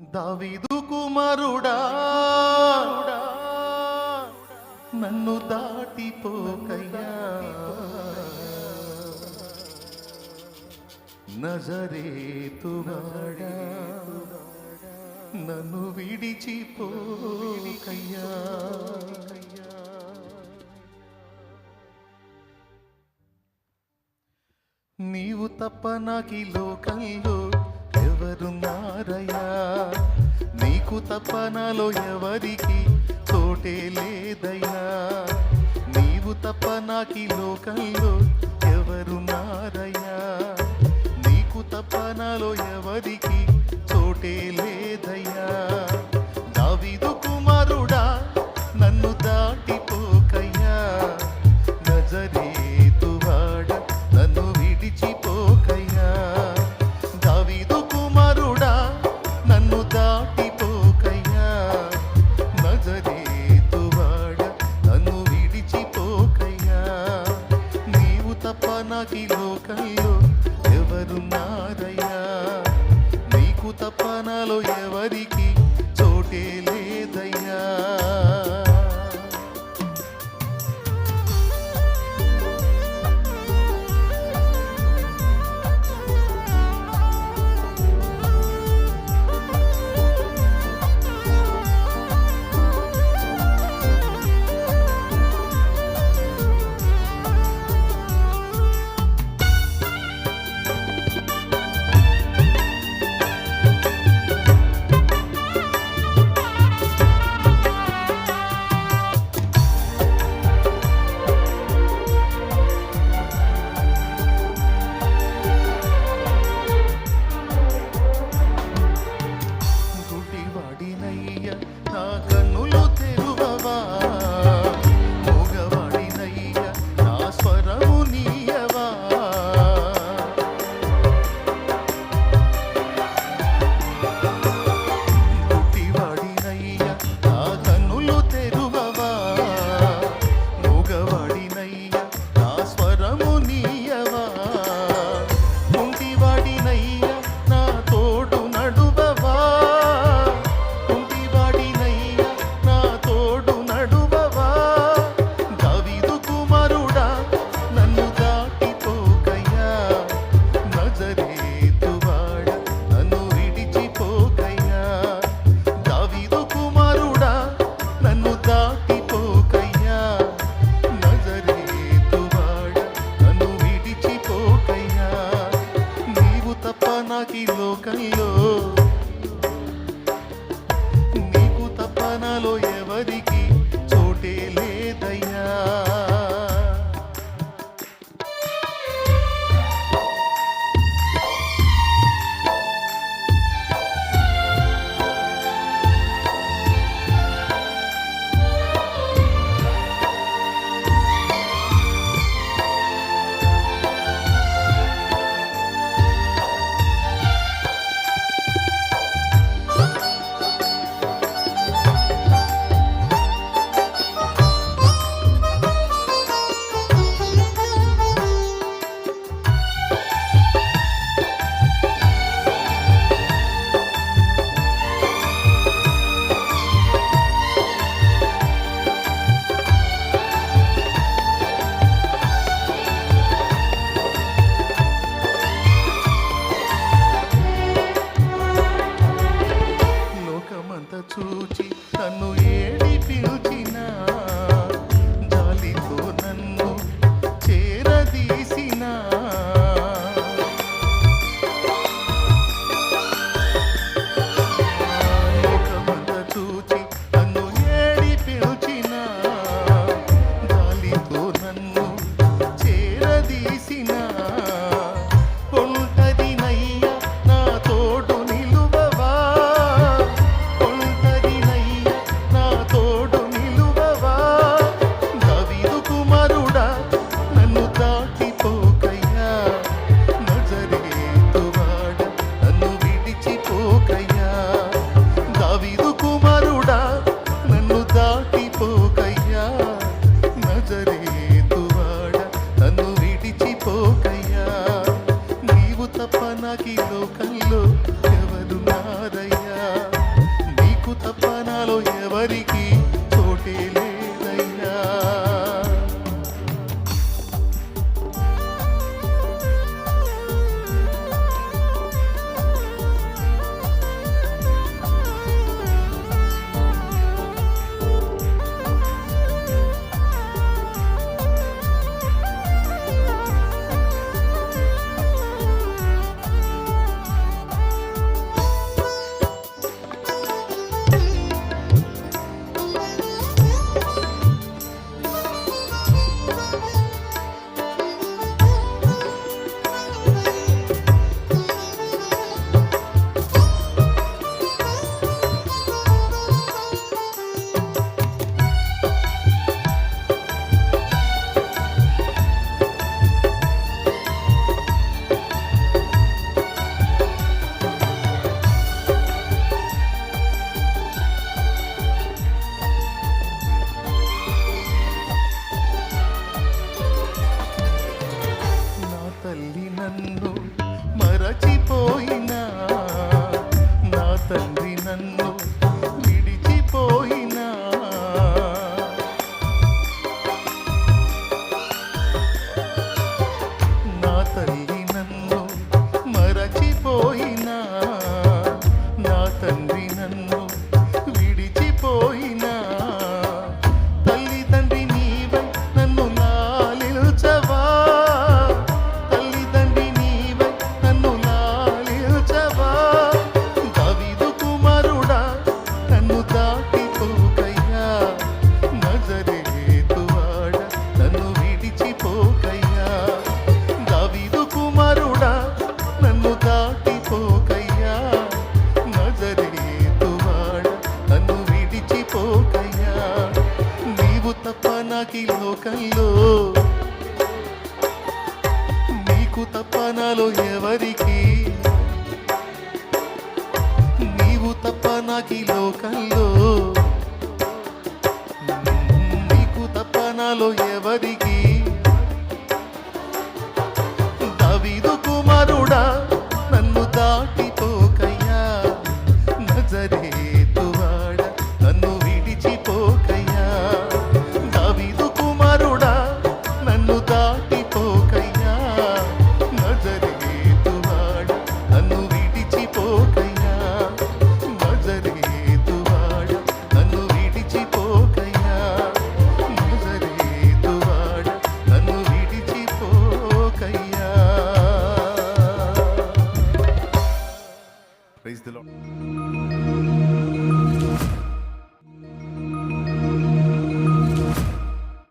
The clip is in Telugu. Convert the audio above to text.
దావీదు కుమారుడా నన్ను దాటిపోకయ్యా. నజరేతువాడా నన్ను విడిచిపోకయ్యా. నీవు తప్ప నాకి లోకంలో ఎవరున్నారయ్యా నీకు తప్ప నాలో ఎవరికి తోటే లేదయ్యా? నీవు తప్ప నాకి లోకంలో ఎవరున్నారయ్యా నీకు తప్ప నాలో ఎవరికి తోటే లేదయ్యా? లేదయ్యా అయ్య నా కన్నులు తెరువవా? మనలో ఎవరికి? నాకు ఈ లోకంలో. నీకు తప్ప నాలో ఎవరికి? నీవు తప్ప నాకు ఈ లోకంలో. నీకు తప్ప నాలో ఎవరికి?